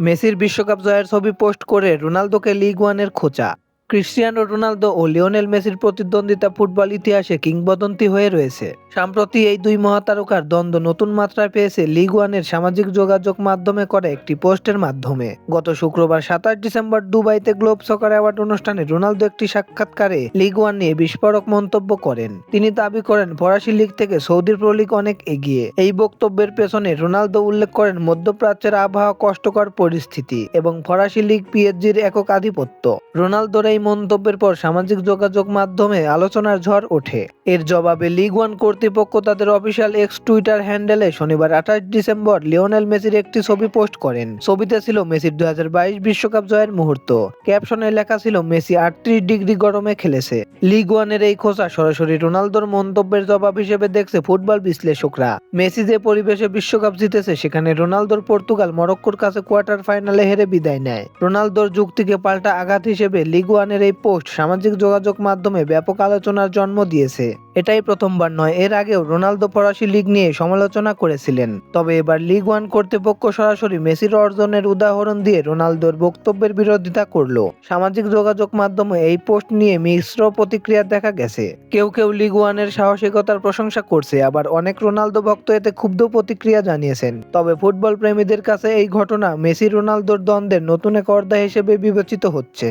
মেসির বিশ্বকাপ জয়ের ছবি পোস্ট করে রোনালদোকে লিগ ওয়ানের খোঁচা। ক্রিস্টিয়ানো রোনালদো ও লিওনেল মেসির প্রতিদ্বন্দ্বিতা ফুটবল ইতিহাসে কিংবদন্তি হয়ে রয়েছে। সম্প্রতি এই দুই মহাতারকার দ্বন্দ্ব নতুন মাত্রায় পেয়েছে লিগ ওয়ানের সামাজিক যোগাযোগ মাধ্যমে করে একটি পোস্টের মাধ্যমে। গত শুক্রবার সাতাশ ডিসেম্বর দুবাইতে গ্লোব সকার অ্যাওয়ার্ড অনুষ্ঠানে রোনালদো একটি সাক্ষাৎকারে লিগ ওয়ান নিয়ে বিস্ফোরক মন্তব্য করেন। তিনি দাবি করেন, ফরাসি লিগ থেকে সৌদি প্রো লিগ অনেক এগিয়ে। এই বক্তব্যের পেছনে রোনালদো উল্লেখ করেন, মধ্যপ্রাচ্যের আবহাওয়া কষ্টকর পরিস্থিতি এবং ফরাসি লিগ পিএসজির একক আধিপত্য। রোনালদোর এই মন্তব্যের পর সামাজিক যোগাযোগ মাধ্যমে আলোচনার ঝড় ওঠে। এর জবাবে লিগ ওয়ান কর্তৃপক্ষ তাদের অফিসিয়াল এক্স টুইটার হ্যান্ডেলে শনিবার আঠাশ ডিসেম্বর লিওনেল মেসির একটি ছবি পোস্ট করেন। ছবিতে ছিল মেসির দুই বিশ্বকাপ জয়ের মুহূর্ত। ক্যাপশনে লেখা ছিল, মেসি আটত্রিশ ডিগ্রি গরমে খেলেছে। লিগ ওয়ানের এই খোঁচা সরাসরি রোনালদোর মন্তব্যের জবাব হিসেবে দেখছে ফুটবল বিশ্লেষকরা। মেসি যে পরিবেশে বিশ্বকাপ জিতেছে, সেখানে রোনালদোর পর্তুগাল মরক্কোর কাছে কোয়ার্টার ফাইনালে হেরে বিদায় নেয়। রোনালদোর যুক্তিকে পাল্টা আঘাত হিসেবে লিগ ওয়ানের এই পোস্ট সামাজিক যোগাযোগ মাধ্যমে ব্যাপক আলোচনার জন্ম দিয়েছে। এটাই প্রথমবার নয়, এর আগেও রোনালদো ফরাসি লিগ নিয়ে সমালোচনা করেছিলেন। তবে এবার লিগ ওয়ান কর্তৃপক্ষ সরাসরি মেসির অর্জনের উদাহরণ দিয়ে রোনালদোর বক্তব্যের বিরোধিতা করল। সামাজিক যোগাযোগ মাধ্যমে এই পোস্ট নিয়ে মিশ্র প্রতিক্রিয়া দেখা গেছে। কেউ কেউ লিগ ওয়ানের সাহসিকতার প্রশংসা করছে, আবার অনেক রোনালদো ভক্ত এতে ক্ষুব্ধ প্রতিক্রিয়া জানিয়েছেন। তবে ফুটবল প্রেমীদের কাছে এই ঘটনা মেসি রোনালদোর দ্বন্দ্বের নতুন এক অর্ধা হিসেবে বিবেচিত হচ্ছে।